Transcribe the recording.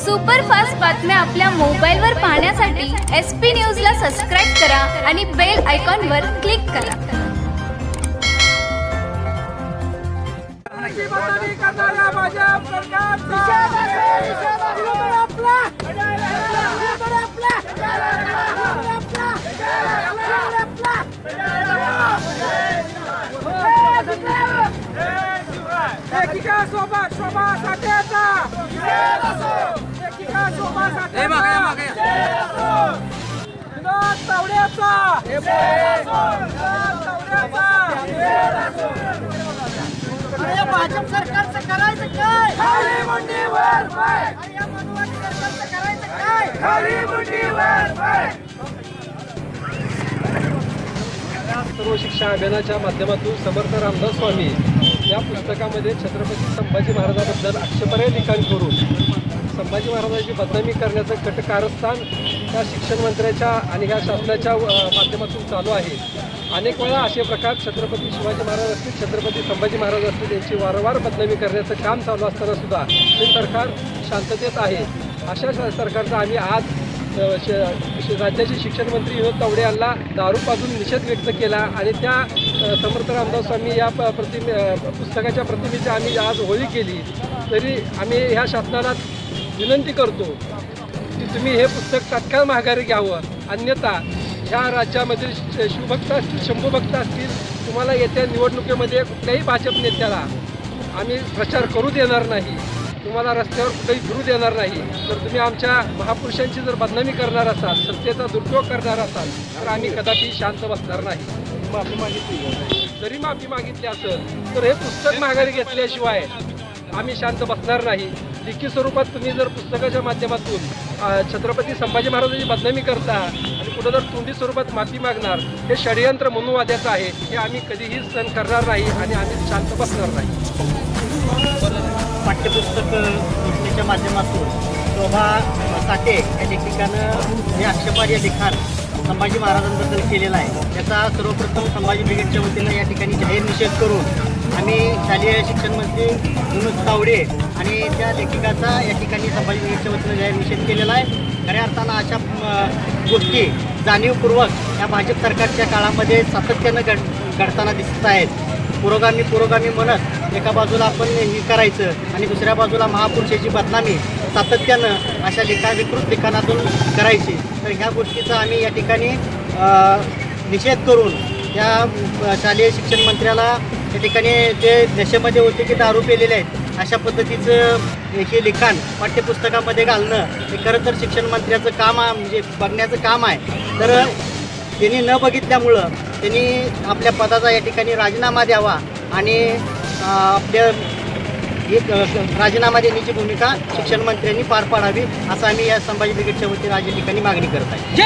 Superfast बातम्या आपल्या मोबाईलवर पाहण्यासाठी एस पी न्यूजला सबस्क्राईब करा आणि बेल आयकॉनवर क्लिक करा बदली करणाऱ्या भाजप भाजप सरकारचं करायचं काय खाली मुंडीवर पाय सरकारचं करायचं काय खाली मुंडीवर पाय सर्व शिक्षा अभियानाच्या माध्यमातून समर्थ रामदास स्वामी या पुस्तकामध्ये छत्रपती संभाजी महाराजाबद्दल आक्षेपार्ह लिखाण करून संभाजी महाराजांची बदनामी करण्याचं कट कारस्थान त्या शिक्षण मंत्र्याच्या आणि ह्या शासनाच्या माध्यमातून चालू आहे. अनेक वेळा असे प्रकार छत्रपती शिवाजी महाराज असतील छत्रपती संभाजी महाराज असतील यांची वारंवार बदनामी करण्याचं काम चालू असताना सुद्धा हे सरकार शांततेत आहे. अशा सरकारचा आम्ही आज श- राज्याचे शिक्षण मंत्री विनोद तावडे यांना दारूपासून निषेध व्यक्त केला आणि त्या समर्थ रामदास स्वामी या प- प्रतिमे पुस्तकाच्या प्रतिमेची आम्ही आज होळी केली. तरी आम्ही ह्या शासनाला विनंती करतो की तुम्ही हे पुस्तक तात्काळ माघारी घ्यावं. अन्यथा ह्या राज्यामध्ये श- शिवभक्त असतील शंभूभक्त असतील तुम्हाला येत्या निवडणुकीमध्ये कुठल्याही भाजप नेत्याला आम्ही प्रचार करू देणार नाही. तुम्हाला रस्त्यावर कुठेही फिरू देणार नाही. तर तुम्ही आमच्या महापुरुषांची जर बदनामी करणार असाल सत्तेचा दुरुपयोग करणार असाल तर आम्ही कदापि शांत बसणार नाही. माफी मागितली. जरी माफी मागितली असेल तर हे पुस्तक माघारी घेतल्याशिवाय आम्ही शांत बसणार नाही. लिखी स्वरूपात तुम्ही जर पुस्तकाच्या माध्यमातून छत्रपती संभाजी महाराजांची बदनामी करता आणि कुठं जर तोंडी स्वरूपात माफी मागणार हे षडयंत्र मनुवाद्याचं आहे हे आम्ही कधीही सहन करणार नाही आणि आम्ही शांत बसणार नाही. पाठ्यपुस्तक गोष्टीच्या माध्यमातून शोभा साठे या लेखिकानं हे आक्षेपार्य लिखाण संभाजी महाराजांबद्दल केलेलं आहे. याचा सर्वप्रथम संभाजी ब्रिगेडच्या वतीनं या ठिकाणी जाहीर निषेध करून आम्ही शालेय शिक्षण मंत्री विनोद तावडे आणि त्या लेखिकाचा या ठिकाणी संभाजी ब्रिगेडच्या वतीनं जाहीर निषेध केलेला आहे. खऱ्या अर्थानं अशा गोष्टी जाणीवपूर्वक या भाजप सरकारच्या काळामध्ये सातत्यानं घड घडताना दिसत आहेत. पुरोगामी पुरोगामी म्हणत एका बाजूला आपण हे करायचं आणि दुसऱ्या बाजूला महापुरुषाची बदनामी सातत्यानं अशा लिखा विकृत लिखाणातून करायची. तर ह्या गोष्टीचा आम्ही या ठिकाणी निषेध करून या शालेय शिक्षण मंत्र्याला या ठिकाणी ते नशेमध्ये होते की दारू पेलेले आहेत अशा पद्धतीचं हे लिखाण पाठ्यपुस्तकामध्ये घालणं हे खरं तर शिक्षण मंत्र्याचं काम आहे म्हणजे बघण्याचं काम आहे. तर त्यांनी न बघितल्यामुळं त्यांनी आपल्या पदाचा या ठिकाणी राजीनामा द्यावा आणि आपल्या एक राजीनामा देण्याची भूमिका शिक्षण मंत्र्यांनी पार पाडावी असं आम्ही या संभाजी ब्रिगेडच्या वतीने आज या ठिकाणी मागणी करत आहे.